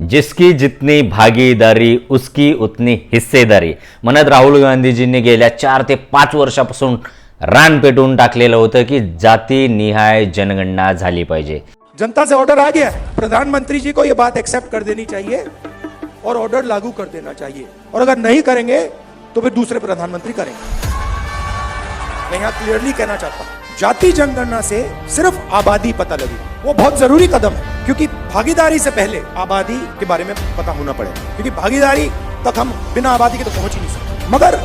जिसकी जितनी भागीदारी, उसकी उतनी हिस्सेदारी. म्हणत राहुल गांधीजींनी गेल्या चार ते पाच वर्षापासून रान पेटवून टाकलेलं होतं की जातीनिहाय जनगणना झाली पाहिजे. जनता से ऑर्डर आ गया. प्रधानमंत्री जी को ये बात एक्सेप्ट कर देनी चाहिए और ऑर्डर लागू कर देना चाहिए. और अगर नहीं करेंगे तो फिर दूसरे प्रधानमंत्री करेंगे. मैं यहाँ क्लियरली कहना चाहता हूँ, जाति जनगणना से सिर्फ़ आबादी पता लगी. वो बहुत ज़रूरी कदम है. क्योंकि भागीदारी से पहले आबादी के बारे में पता होना पड़ेगा क्योंकि भागीदारी तक हम बिना आबादी के तो पहुँच ही नहीं सकते। मगर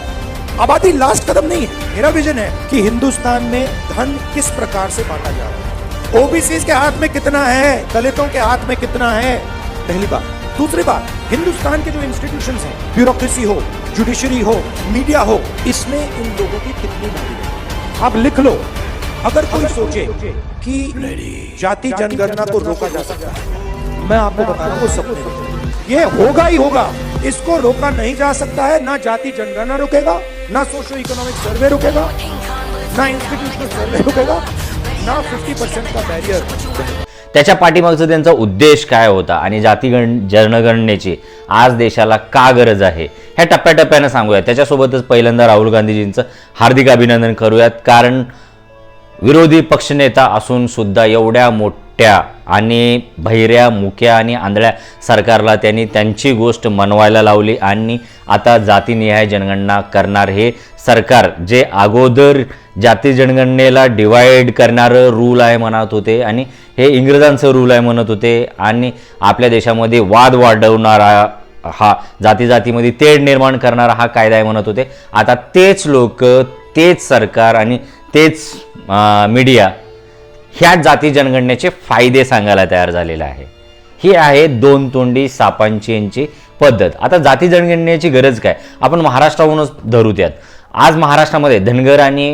आबादी लास्ट कदम नहीं है। मेरा विजन है कि हिंदुस्तान में धन किस प्रकार से बांटा जा रहा है। ओबीसी के हाथ में कितना है? दलितों के हाथ में कितना है? पहली बात। दूसरी बात हिंदुस्तान के जो इंस्टीट्यूशन हैं ब्यूरोक्रेसी हो जुडिशरी हो मीडिया हो इसमें इन लोगों की कितनी भागीदारी आप लिख लो। अगर कोई सोचे कि जाति जनगणना को रोका जा सकता है। मैं आपको बता रहा हूँ सपने। ये होगा ही होगा। इसको रोका नहीं जा सकता है। ना जाति जनगणना रुकेगा ना सोशो इकोनॉमिक सर्वे रुकेगा ना इंस्टीट्यूशनल सर्वे रुकेगा ना 50 परसेंट का बैरियर त्याच्या पाठीमागचा त्यांचा उद्देश काय होता आणि जातीगण जनगणनेची आज देशाला का गरज आहे ह्या टप्प्याटप्प्यानं सांगूयात. त्याच्यासोबतच पहिल्यांदा राहुल गांधीजींचं हार्दिक अभिनंदन करूयात. कारण विरोधी पक्षनेता असून सुद्धा एवढ्या मोठ्या आणि भैऱ्या मुक्या आणि आंधळ्या सरकारला त्यांनी त्यांची गोष्ट मनवायला लावली आणि आता जातीनिहाय जनगणना करणार हे सरकार. जे अगोदर जाती जनगणनेला डिवाईड करणारं रूल आहे म्हणत होते आणि हे इंग्रजांचं रूल आहे म्हणत होते आणि आपल्या देशामध्ये वाद वाढवणारा हा जाती जातीमध्ये तेढ निर्माण करणारा हा कायदा आहे म्हणत होते. आता तेच लोक तेच सरकार आणि तेच मीडिया ह्या जाती जनगणनेचे फायदे सांगायला तयार झालेला आहे. ही आहे दोन तोंडी सापांची यांची पद्धत. आता जाती जनगणनेची गरज काय? आपण महाराष्ट्राहूनच धरू त्यात आज महाराष्ट्रामध्ये धनगर आणि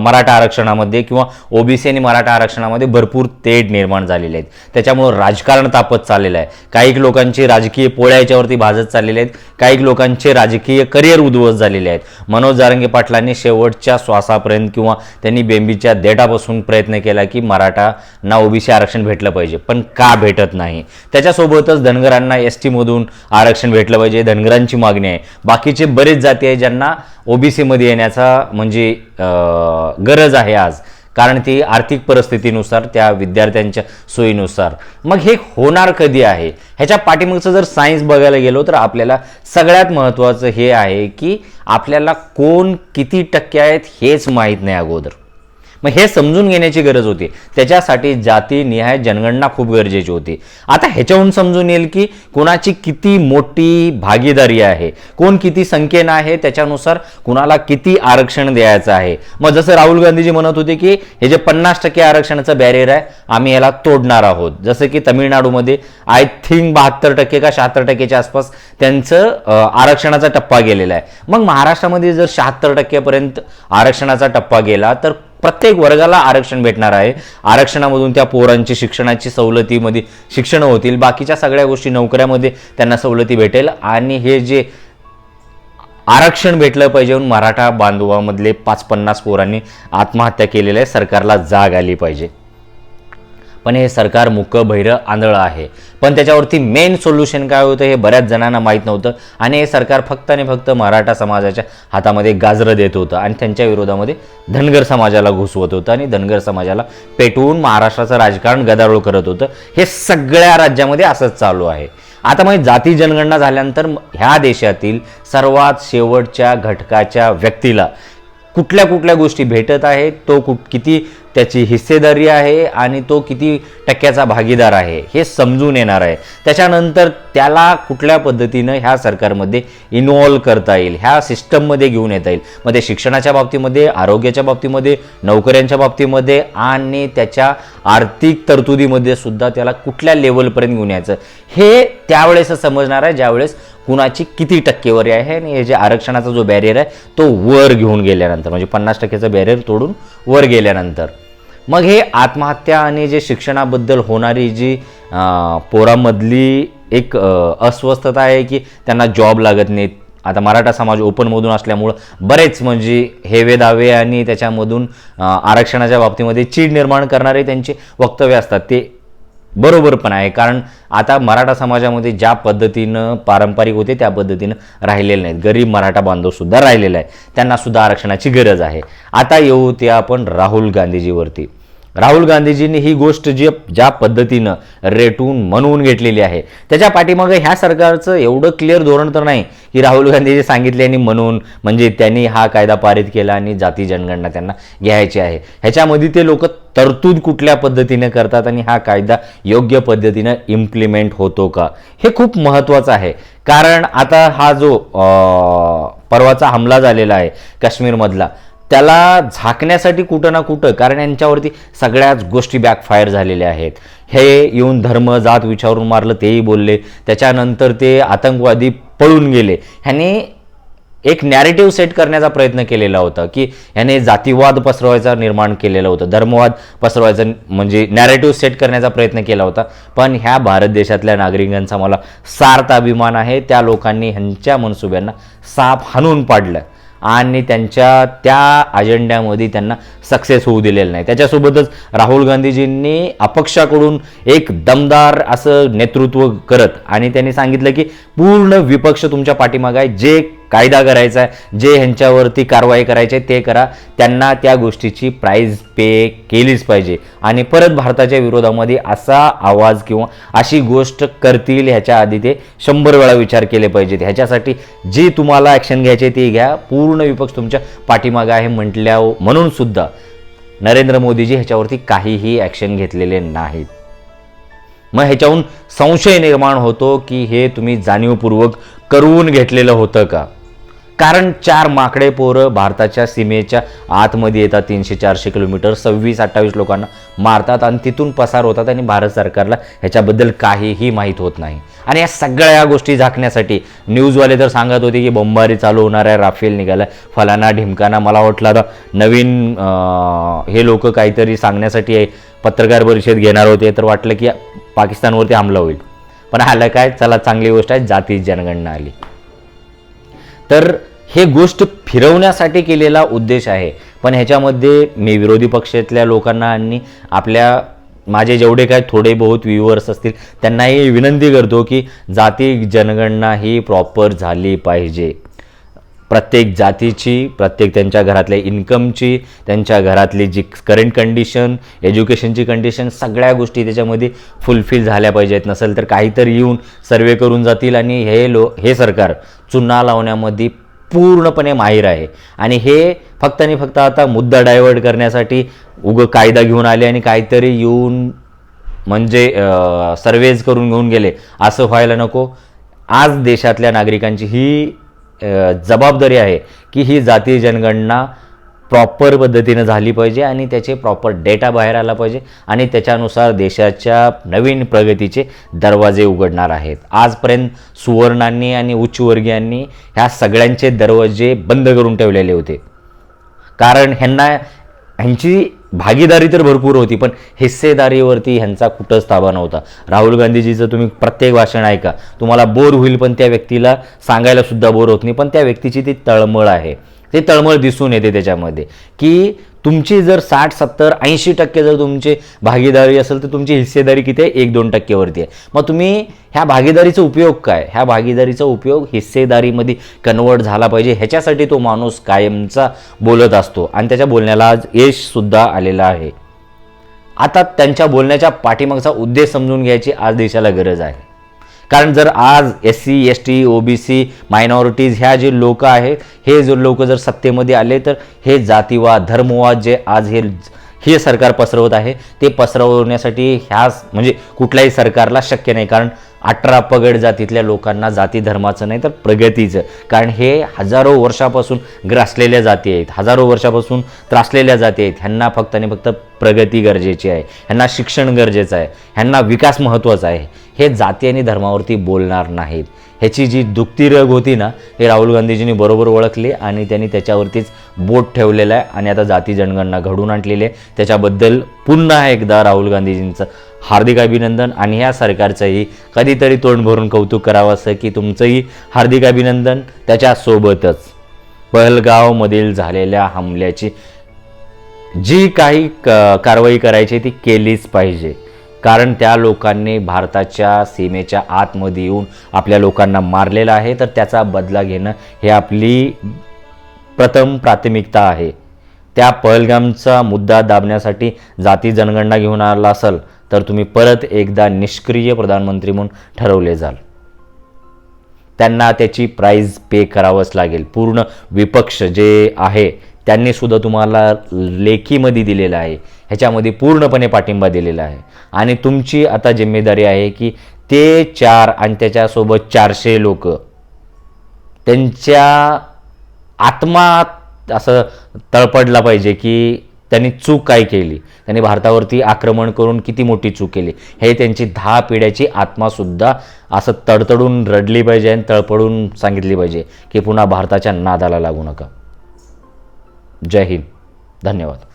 मराठा आरक्षणामध्ये किंवा ओबीसी आणि मराठा आरक्षणामध्ये भरपूर तेढ निर्माण झालेले आहेत. त्याच्यामुळं राजकारण तापत चाललेलं आहे. काही लोकांची राजकीय पोळ्या याच्यावरती भाजत चाललेले आहेत. काही लोकांचे राजकीय करिअर उद्ध्वस्त झालेले आहेत. मनोज जारंगे पाटलांनी शेवटच्या श्वासापर्यंत किंवा त्यांनी बेंबीच्या देठापासून प्रयत्न केला की मराठा ना ओबीसी आरक्षण भेटलं पाहिजे पण का भेटत नाही? त्याच्यासोबतच धनगरांना एस टीमधून आरक्षण भेटलं पाहिजे धनगरांची मागणी आहे. बाकीचे बरेच जाती आहे ज्यांना ओबीसीमध्ये येण्याचा म्हणजे गरज आहे आज. कारण ती आर्थिक परिस्थितीनुसार त्या विद्यार्थ्यांच्या सोयीनुसार. मग हे होणार कधी आहे? ह्याच्या पाठीमागचं जर सायन्स बघायला गेलो तर आपल्याला सगळ्यात महत्त्वाचं हे आहे की आपल्याला कोण किती टक्के आहेत हेच माहीत नाही अगोदर. मग हे समजून घेण्याची गरज होती. त्याच्यासाठी जाती निहाय जनगणना खूप गरजेची होती. आता ह्याच्याहून समजून येईल की कोणाची किती मोठी भागीदारी आहे कोण किती संख्येनं आहे त्याच्यानुसार कुणाला किती आरक्षण द्यायचं आहे. मग जसं राहुल गांधीजी म्हणत होते की हे जे पन्नास टक्के आरक्षणाचं बॅरियर आहे आम्ही याला तोडणार आहोत. जसं की तमिळनाडूमध्ये आय थिंक बहात्तर टक्के का शहात्तर टक्केच्या आसपास त्यांचं आरक्षणाचा टप्पा गेलेला आहे. मग महाराष्ट्रामध्ये जर शहात्तर टक्क्यापर्यंत आरक्षणाचा टप्पा गेला तर प्रत्येक वर्गाला आरक्षण भेटणार आहे. आरक्षणामधून त्या पोरांची शिक्षणाची सवलतीमध्ये शिक्षण होतील. बाकीच्या सगळ्या गोष्टी नोकऱ्यामध्ये त्यांना सवलती भेटेल. आणि हे जे आरक्षण भेटलं पाहिजे म्हणून मराठा बांधवामधले पाच पन्नास पोरांनी आत्महत्या केलेल्या आहे. सरकारला जाग आली पाहिजे. पण हे सरकार मुक्क भैरं आंधळं आहे. पण त्याच्यावरती मेन सोल्युशन काय होतं हे बऱ्याच जणांना माहीत नव्हतं आणि हे सरकार फक्त आणि फक्त मराठा समाजाच्या हातामध्ये गाजरं देत होतं आणि त्यांच्या विरोधामध्ये धनगर समाजाला घुसवत होतं आणि धनगर समाजाला पेटवून महाराष्ट्राचं राजकारण गदारोळ करत होतं. हे सगळ्या राज्यामध्ये असंच चालू आहे. आता मग जाती जनगणना झाल्यानंतर ह्या देशातील सर्वात शेवटच्या घटकाच्या व्यक्तीला कुठल्या कुठल्या गोष्टी भेटत आहेत तो कुठ किती त्याची हिस्सेदारी आहे आणि तो किती टक्क्याचा भागीदार आहे हे समजून येणार आहे. त्याच्यानंतर त्याला कुठल्या पद्धतीनं ह्या सरकारमध्ये इन्व्हॉल्व करता येईल ह्या सिस्टममध्ये घेऊन येता येईल. मग ते शिक्षणाच्या बाबतीमध्ये आरोग्याच्या बाबतीमध्ये नोकऱ्यांच्या बाबतीमध्ये आणि त्याच्या आर्थिक तरतुदीमध्ये सुद्धा त्याला कुठल्या लेवलपर्यंत घेऊन यायचं. हे त्यावेळेस समजणार आहे ज्यावेळेस कुणाची किती टक्केवारी आहे आणि हे जे आरक्षणाचा जो बॅरियर आहे तो वर घेऊन गेल्यानंतर म्हणजे पन्नास टक्केचं बॅरियर तोडून वर गेल्यानंतर. मग हे आत्महत्या आणि जे शिक्षणाबद्दल होणारी जी पोरामधली एक अस्वस्थता आहे की त्यांना जॉब लागत नाहीत. आता मराठा समाज ओपनमधून असल्यामुळं बरेच म्हणजे हेवे दावे आणि त्याच्यामधून आरक्षणाच्या बाबतीमध्ये चीड निर्माण करणारे त्यांचे वक्तव्य असतात. ते बरोबर पण आहे. कारण आता मराठा समाजामध्ये ज्या पद्धतीनं पारंपरिक होते त्या पद्धतीनं राहिलेले नाहीत. गरीब मराठा बांधवसुद्धा राहिलेला आहे त्यांनासुद्धा आरक्षणाची गरज आहे. आता येऊ ते आपण राहुल गांधीजीवरती. राहुल गांधीजींनी ही गोष्ट जी ज्या पद्धतीनं रेटून म्हणून घेतलेली आहे त्याच्या पाठीमागं ह्या सरकारचं एवढं क्लिअर धोरण तर नाही की राहुल गांधीजी सांगितले आणि म्हणून म्हणजे त्यांनी हा कायदा पारित केला आणि जाती जनगणना त्यांना घ्यायची आहे. ह्याच्यामध्ये ते लोक तरतूद कुठल्या पद्धतीने करतात आणि हा कायदा योग्य पद्धतीनं इम्प्लिमेंट होतो का? हे खूप महत्त्वाचं आहे. कारण आता हा जो परवाचा हमला झालेला आहे काश्मीरमधला त्याला झाकण्यासाठी कुठं ना कुठं कारण यांच्यावरती सगळ्याच गोष्टी बॅकफायर झालेल्या आहेत. हे येऊन धर्म जात विचारून मारलं तेही बोलले. त्याच्यानंतर ते आतंकवादी पळून गेले. ह्याने एक नॅरेटिव्ह सेट करण्याचा प्रयत्न केलेला होता की ह्याने जातीवाद पसरवायचा निर्माण केलेलं होतं. धर्मवाद पसरवायचा म्हणजे नॅरेटिव्ह सेट करण्याचा प्रयत्न केला होता. पण ह्या भारत देशातल्या नागरिकांचा मला सार्थ अभिमान आहे. त्या लोकांनी ह्यांच्या मनसुब्यांना साप हाणून पाडलं. आणि त्यांच्या त्या अजेंड्यामध्ये त्यांना सक्सेस होऊ दिलेलं नाही. त्याच्यासोबतच राहुल गांधीजींनी अपक्षाकडून एक दमदार असं नेतृत्व करत आणि त्यांनी सांगितलं की पूर्ण विपक्ष तुमच्या पाठीमागं आहे. जे कायदा करायचा आहे जे ह्यांच्यावरती कारवाई करायची आहे ते करा. त्यांना त्या गोष्टीची प्राईज पे केलीच पाहिजे. आणि परत भारताच्या विरोधामध्ये असा आवाज किंवा अशी गोष्ट करतील ह्याच्या आधी ते शंभर वेळा विचार केले पाहिजेत. ह्याच्यासाठी जी तुम्हाला ॲक्शन घ्यायचे ती घ्या. पूर्ण विपक्ष तुमच्या पाठीमागे आहे म्हटल्या म्हणून सुद्धा नरेंद्र मोदीजी ह्याच्यावरती काहीही ॲक्शन घेतलेले नाहीत. मग ह्याच्याहून संशय निर्माण होतो की हे तुम्ही जाणीवपूर्वक करून घेतलेलं होतं का? कारण चार माकडे पोरं भारताच्या सीमेच्या आतमध्ये येतात तीनशे चारशे किलोमीटर. सव्वीस अठ्ठावीस लोकांना मारतात आणि तिथून पसार होतात आणि भारत सरकारला ह्याच्याबद्दल काहीही माहीत होत नाही. आणि या सगळ्या गोष्टी झाकण्यासाठी न्यूजवाले तर सांगत होते की बंबारी चालू होणार आहे राफेल निघाला फलाना ढिमकाना. मला वाटलं आता नवीन हे लोक काहीतरी सांगण्यासाठी पत्रकार परिषद घेणार होते. तर वाटलं की पाकिस्तानवरती हमला होईल. पण आलं काय? चला चांगली गोष्ट आहे जाती जनगणना आली. तर हे गोष्ट फिरवण्यासाठी केलेला उद्देश आहे. पण ह्याच्यामध्ये मी विरोधी पक्षातल्या लोकांना आणि आपल्या माझे जेवढे काय थोडे बहुत व्ह्युअर्स असतील त्यांनाही विनंती करतो की जाती जनगणना ही प्रॉपर झाली पाहिजे. प्रत्येक जातीची प्रत्येक त्यांच्या घरातल्या इन्कमची त्यांच्या घरातली जी करंट कंडिशन एज्युकेशनची कंडिशन सगळ्या गोष्टी त्याच्यामध्ये फुलफिल झाल्या पाहिजेत. नसेल तर काहीतरी येऊन सर्वे करून जातील आणि हे लो हे सरकार चुना लावण्यामध्ये पूर्णपणे माहीर आहे. आणि हे फक्त आणि फक्त आता मुद्दा डायव्हर्ट करण्यासाठी उगं कायदा घेऊन आले आणि काहीतरी येऊन म्हणजे सर्वेज करून घेऊन गेले. असं व्हायला नको. आज देशातल्या नागरिकांची ही जबाबदारी आहे की ही जातीय जनगणना प्रॉपर पद्धतीनं झाली पाहिजे आणि त्याचे प्रॉपर डेटा बाहेर आला पाहिजे आणि त्याच्यानुसार देशाच्या नवीन प्रगतीचे दरवाजे उघडणार आहेत. आजपर्यंत सुवर्णांनी आणि उच्चवर्गीयांनी ह्या सगळ्यांचे दरवाजे बंद करून ठेवलेले होते. कारण ह्यांना ह्यांची भागीदारी तर भरपूर होती पण हिस्सेदारीवरती ह्यांचा कुठंच ताबा नव्हता. राहुल गांधीजीचं तुम्ही प्रत्येक भाषण ऐका. तुम्हाला बोर होईल पण त्या व्यक्तीला सांगायला सुद्धा बोर होत नाही पण त्या व्यक्तीची ती तळमळ आहे. ते तळमळ दिसून येते त्याच्यामध्ये. की तुमची जर साठ सत्तर ऐंशी टक्के जर तुमची भागीदारी असेल तर तुमची हिस्सेदारी किती आहे? एक दोन टक्केवरती आहे. मग तुम्ही ह्या भागीदारीचा उपयोग काय? ह्या भागीदारीचा उपयोग हिस्सेदारीमध्ये कन्वर्ट झाला पाहिजे. ह्याच्यासाठी तो माणूस कायमचा बोलत असतो. आणि त्याच्या बोलण्याला आज यशसुद्धा आलेलं आहे. आता त्यांच्या बोलण्याच्या पाठीमागचा उद्देश समजून घ्यायची आज देशाला गरज आहे. कारण जर आज S C S T O B C minorities ह्या जे लोक आहेत हे जो लोक जर सत्तेमध्ये आले तर हे जातीवाद धर्मवाद जे आज हे हे सरकार पसरवत आहे ते पसरवण्यासाठी ह्या म्हणजे कुठल्याही सरकारला शक्य नाही. कारण अठरा पगड जातीतल्या लोकांना जाती धर्माचं नाही तर प्रगतीचं. कारण हे हजारो वर्षापासून ग्रासलेल्या जाती आहेत. हजारो वर्षापासून त्रासलेल्या जाती आहेत. ह्यांना फक्त आणि फक्त प्रगती गरजेची आहे. ह्यांना शिक्षण गरजेचं आहे. ह्यांना विकास महत्त्वाचा आहे. हे जाती आणि धर्मावरती बोलणार नाहीत. ह्याची जी दुखती रग होती ना हे राहुल गांधीजींनी बरोबर ओळखली आणि त्यांनी त्याच्यावरतीच बोट ठेवलेलं आहे आणि आता जाती जनगणना घडून आणलेली आहे. त्याच्याबद्दल पुन्हा एकदा राहुल गांधीजींचं हार्दिक अभिनंदन आणि ह्या सरकारचंही कधीतरी तोंड भरून कौतुक करावं असं की तुमचंही हार्दिक अभिनंदन त्याच्यासोबतच. पहलगावमधील झालेल्या हमल्याची जी काही क कारवाई करायची ती केलीच पाहिजे. कारण त्या लोकांनी भारताच्या सीमेच्या आतमध्ये येऊन आपल्या लोकांना मारलेलं आहे. तर त्याचा बदला घेणं हे आपली प्रथम प्राथमिकता आहे. त्या पहलगामचा मुद्दा दाबण्यासाठी जाती जनगणना घेऊन आला असाल तर तुम्ही परत एकदा निष्क्रिय प्रधानमंत्री म्हणून ठरवले जाल. त्यांना त्याची प्राईज पे करावंच लागेल. पूर्ण विपक्ष जे आहे त्यांनी सुद्धा तुम्हाला लेखीमध्ये दिलेलं आहे. ह्याच्यामध्ये पूर्णपणे पाठिंबा दिलेला आहे. आणि तुमची आता जिम्मेदारी आहे की ते चार आणि त्याच्यासोबत चारशे लोक त्यांच्या आत्मा असं तळपडला पाहिजे की त्यांनी चूक काय केली? त्यांनी भारतावरती आक्रमण करून किती मोठी चूक केली? हे त्यांची दहा पिढ्याची आत्मासुद्धा असं तडतडून रडली पाहिजे आणि तळपडून सांगितली पाहिजे की पुन्हा भारताच्या नादाला लागू नका. जय हिंद. धन्यवाद.